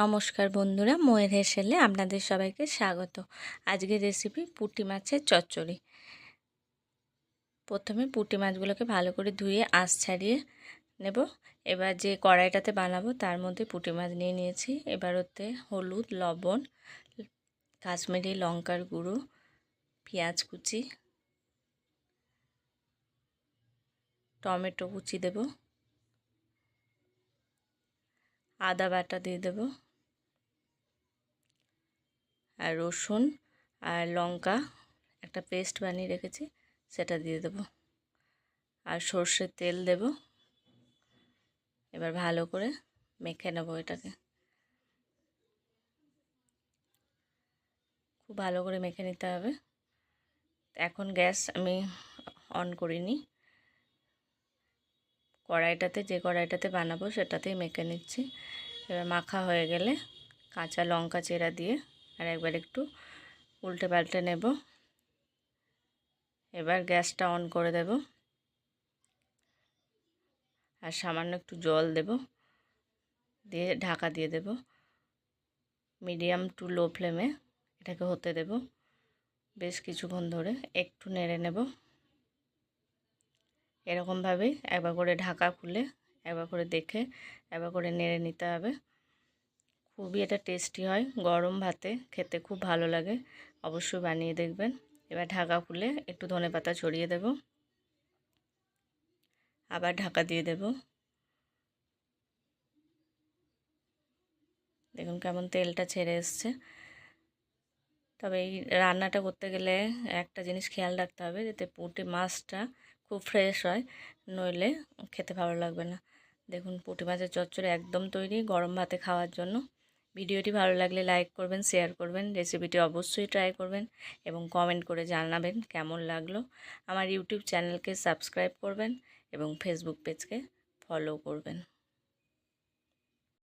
নমস্কার বন্ধুরা, ময়ের হেসেলে আপনাদের সবাইকে স্বাগত। আজকের রেসিপি পুঁটি মাছের চচ্চড়ি। প্রথমে পুঁটি মাছগুলোকে ভালো করে ধুয়ে আঁশ ছাড়িয়ে নেব। এবার যে কড়াইটাতে বানাবো তার মধ্যে পুঁটি মাছ নিয়ে নিয়েছি। এবার ওতে হলুদ, লবণ, কাশ্মীরি লঙ্কার গুঁড়ো, পেঁয়াজ কুচি, টমেটো কুচি দেব, আদা বাটা দিয়ে দেবো। আর রসুন আর লঙ্কা একটা পেস্ট বানিয়ে রেখেছি, সেটা দিয়ে দেবো। আর সর্ষের তেল দেব। এবার ভালো করে মেখে নেব এটাকে। খুব ভালো করে মেখে নিতে হবে। এখন গ্যাস আমি অন করিনি। কড়াইটাতে, যে কড়াইটাতে বানাবো সেটাতেই মেখে নিচ্ছি। এবার মাখা হয়ে গেলে কাঁচা লঙ্কা চেরা দিয়ে আর একবার একটু উল্টে পাল্টে নেব। এবার গ্যাসটা অন করে দেব। আর সামান্য একটু জল দেব। দিয়ে ঢাকা দিয়ে দেব। মিডিয়াম টু লো ফ্লেমে এটাকে হতে দেব। বেশ কিছুক্ষণ ধরে একটু নেড়ে নেব। এরকমভাবেই একবার করে ঢাকা খুলে একবার করে দেখে একবার করে নেড়ে নিতে হবে। খুবই এটা টেস্টি হয় গরম ভাতে, খেতে খুব ভালো লাগে। অবশ্যই বানিয়ে দেখবেন। এবার ঢাকা খুলে একটু ধনে পাতা ছড়িয়ে দেব। আবার ঢাকা দিয়ে দেব। দেখুন কেমন তেলটা ছেড়ে এসছে। তবে এই রান্নাটা করতে গেলে একটা জিনিস খেয়াল রাখতে হবে, যাতে পুঁটি মাছটা খুব ফ্রেশ হয়, নইলে খেতে ভালো লাগবে না। দেখুন পুঁটি মাছের চচ্চড়ি একদম তৈরি গরম ভাতে খাওয়ার জন্য। ভিডিওটি ভালো লাগলে লাইক করবেন, শেয়ার করবেন, রেসিপিটি অবশ্যই ট্রাই করবেন এবং কমেন্ট করে জানাবেন কেমন লাগল। আমার ইউটিউব চ্যানেলকে সাবস্ক্রাইব করবেন এবং ফেসবুক পেজকে ফলো করবেন।